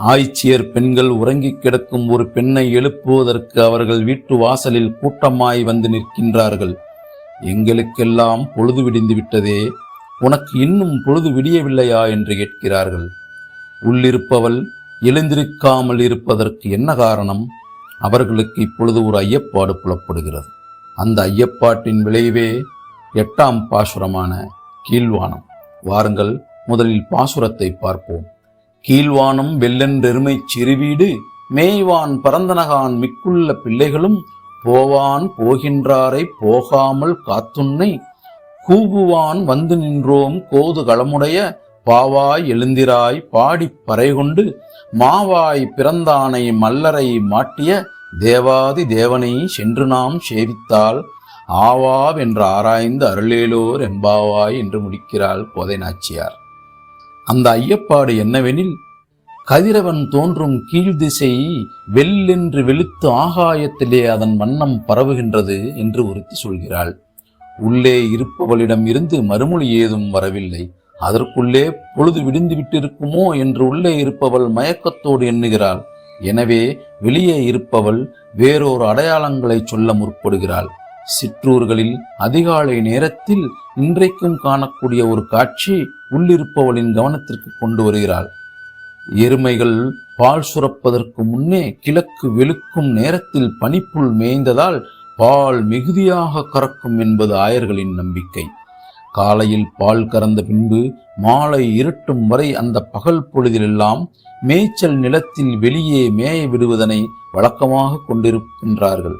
ஆய்ச்சியர் பெண்கள் உறங்கிக் கிடக்கும் ஒரு பெண்ணை எழுப்புவதற்கு அவர்கள் வீட்டு வாசலில் கூட்டமாய் வந்து நிற்கின்றார்கள். எங்களுக்கெல்லாம் பொழுது விடிந்து விட்டதே உனக்கு இன்னும் பொழுது விடியவில்லையா என்று கேட்கிறார்கள். உள்ளிருப்பவள் எழுந்திருக்காமல் இருப்பதற்கு என்ன காரணம்? அவர்களுக்கு இப்பொழுது ஒரு ஐயப்பாடு புலப்படுகிறது. அந்த ஐயப்பாட்டின் விளைவே எட்டாம் பாசுரமான கீழ்வானம். வாருங்கள் முதலில் பாசுரத்தை பார்ப்போம். கீழ்வானம் வெள்ளென்றெருமை சிறுவீடு மேய்வான் பரந்தனகான் மிக்குள்ள பிள்ளைகளும் போவான் போகின்றாரை போகாமல் காத்துன்னை கூவுவான் வந்து நின்றோம் கோது களமுடைய பாவாய் எழுந்திராய் பாடிப் பறைகொண்டு மாவாய் பிறந்தானை மல்லரை மாட்டிய தேவாதி தேவனை சென்று நாம் சேவித்தால் ஆவாவென்று ஆராய்ந்து அருளேலோர் எம்பாவாய் என்று முடிக்கிறாள் கோதை நாச்சியார். அந்த ஐயப்பாடு என்னவெனில் கதிரவன் தோன்றும் கீழ்திசை வெள்ளென்று வெளுத்து ஆகாயத்திலே அதன் வண்ணம் பரவுகின்றது என்று ஒருத்தி சொல்கிறாள். உள்ளே இருப்பவளிடம் இருந்து மறுமொழி ஏதும் வரவில்லை. அதற்குள்ளே பொழுது விடிந்து விட்டிருக்குமோ என்று உள்ளே இருப்பவள் மயக்கத்தோடு எண்ணுகிறாள். எனவே வெளியே இருப்பவள் வேறொரு அடையாளங்களை சொல்ல முற்படுகிறாள். சிற்றூர்களில் அதிகாலை நேரத்தில் இன்றைக்கும் காணக்கூடிய ஒரு காட்சி உள்ளிருப்பவளின் கவனத்திற்கு கொண்டு வருகிறாள். எருமைகள் பால் சுரப்பதற்கு முன்னே கிழக்கு வெளுக்கும் நேரத்தில் பனிப்புல் மேய்ந்ததால் பால் மிகுதியாக கறக்கும் என்பது ஆயர்களின் நம்பிக்கை. காலையில் பால் கறந்த பின்பு மாலை இருட்டும் வரை அந்த பகல் பொழுதிலெல்லாம் மேய்ச்சல் நிலத்தில் வெளியே மேய விடுவதனை வழக்கமாக கொண்டிருக்கின்றார்கள்.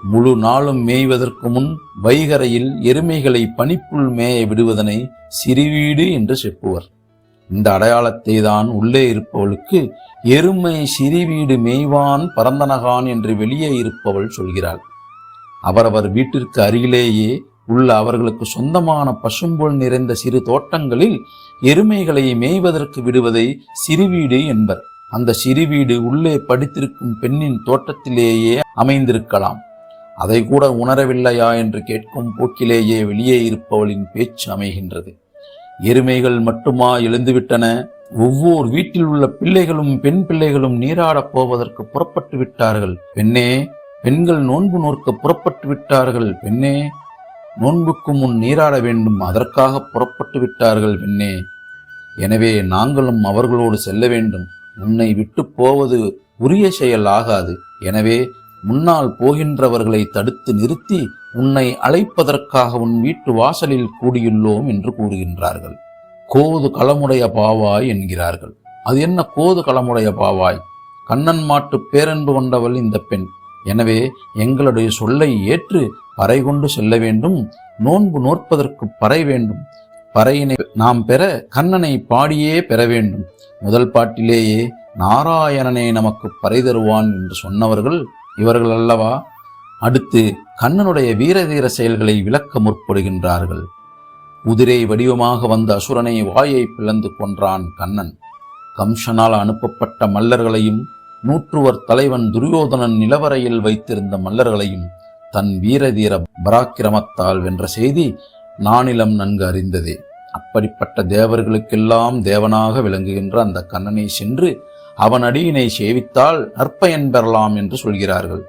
முழு நாளும் மேய்வதற்கு முன் வைகரையில் எருமைகளை பனிப்புள் மேய விடுவதனை சிறுவீடு என்று செப்புவர். இந்த அடையாளத்தை தான் உள்ளே இருப்பவளுக்கு எருமை சிறுவீடு மேய்வான் பரந்தனகான் என்று வெளியே இருப்பவள் சொல்கிறாள். அவரவர் வீட்டிற்கு அருகிலேயே உள்ள அவர்களுக்கு சொந்தமான பசும்புல் நிறைந்த சிறு தோட்டங்களில் எருமைகளை மேய்வதற்கு விடுவதை சிறுவீடு என்பர். அந்த சிறுவீடு உள்ளே படித்திருக்கும் பெண்ணின் தோட்டத்திலேயே அமைந்திருக்கலாம். அதை கூட உணரவில்லையா என்று கேட்கும் போக்கிலேயே வெளியே இருப்பவளின் பேச்சு அமைகின்றது. எருமைகள் மட்டுமா எழுந்துவிட்டன? ஒவ்வொரு வீட்டில் உள்ள பிள்ளைகளும் பெண் பிள்ளைகளும் நீராடப் போவதற்கு புறப்பட்டு விட்டார்கள். பெண்ணே பெண்கள் நோன்பு நோக்க புறப்பட்டு விட்டார்கள். பெண்ணே நோன்புக்கு முன் நீராட வேண்டும் அதற்காக புறப்பட்டு விட்டார்கள் பெண்ணே. எனவே நாங்களும் அவர்களோடு செல்ல வேண்டும். உன்னை விட்டு போவது உரிய செயல் ஆகாது. எனவே முன்னால் போகின்றவர்களை தடுத்து நிறுத்தி உன்னை அழைப்பதற்காக உன் வீட்டு வாசலில் கூடியுள்ளோம் என்று கூறுகின்றார்கள். கோது களமுடைய பாவாய் என்கிறார்கள். அது என்ன கோது களமுடைய பாவாய்? கண்ணன் மாட்டு பேரன்பு கொண்டவள் இந்த பெண். எனவே எங்களுடைய சொல்லை ஏற்று பறை கொண்டு செல்ல வேண்டும். நோன்பு நோற்பதற்கு பறை வேண்டும். பறையினை நாம் பெற கண்ணனை பாடியே பெற வேண்டும். முதல் பாட்டிலேயே நாராயணனை நமக்கு பறை தருவான் என்று சொன்னவர்கள் இவர்கள் அல்லவா? அடுத்து கண்ணனுடைய வீரதீர செயல்களை விளக்க முற்படுகின்றார்கள். குதிரை வடிவமாக வந்த அசுரனை வாயை பிளந்து கொன்றான் கண்ணன். கம்சனால் அனுப்பப்பட்ட மல்லர்களையும் நூற்றுவர் தலைவன் துரியோதனன் நிலவரையில் வைத்திருந்த மல்லர்களையும் தன் வீரதீர பராக்கிரமத்தால் வென்ற செய்தி நானிலம் நன்கு அறிந்ததே. அப்படிப்பட்ட தேவர்களுக்கெல்லாம் தேவனாக விளங்குகின்ற அந்த கண்ணனை சென்று அவன் அடியினை சேவித்தால் நற்பயன் பெறலாம் என்று சொல்கிறார்கள்.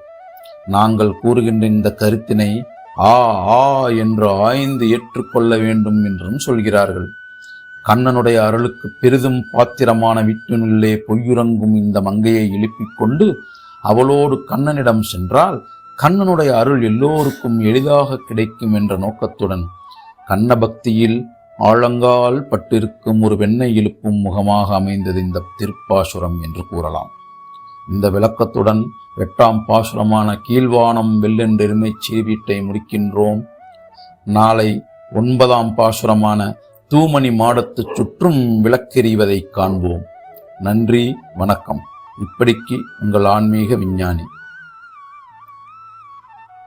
நாங்கள் கூறுகின்ற இந்த கருத்தினை ஆ ஆ என்று ஆய்ந்து ஏற்றுக்கொள்ள வேண்டும் என்றும் சொல்கிறார்கள். கண்ணனுடைய அருளுக்கு பெரிதும் பாத்திரமான வீட்டினுள்ளே பொய்யுறங்கும் இந்த மங்கையை எழுப்பிக் கொண்டு அவளோடு கண்ணனிடம் சென்றால் கண்ணனுடைய அருள் எல்லோருக்கும் எளிதாக கிடைக்கும் என்ற நோக்கத்துடன் கண்ண பக்தியில் ஆழங்கால் பட்டிருக்கும் ஒரு வெண்ணை இழுப்பும் முகமாக அமைந்தது இந்த திருப்பாசுரம் என்று கூறலாம். இந்த விளக்கத்துடன் எட்டாம் பாசுரமான கீழ்வானம் வெள்ளென்றெருமை சீவீட்டை முடிக்கின்றோம். நாளை ஒன்பதாம் பாசுரமான தூமணி மாடத்து சுற்றும் விளக்கெறிவதை காண்போம். நன்றி வணக்கம். இப்படிக்கு உங்கள் ஆன்மீக விஞ்ஞானி.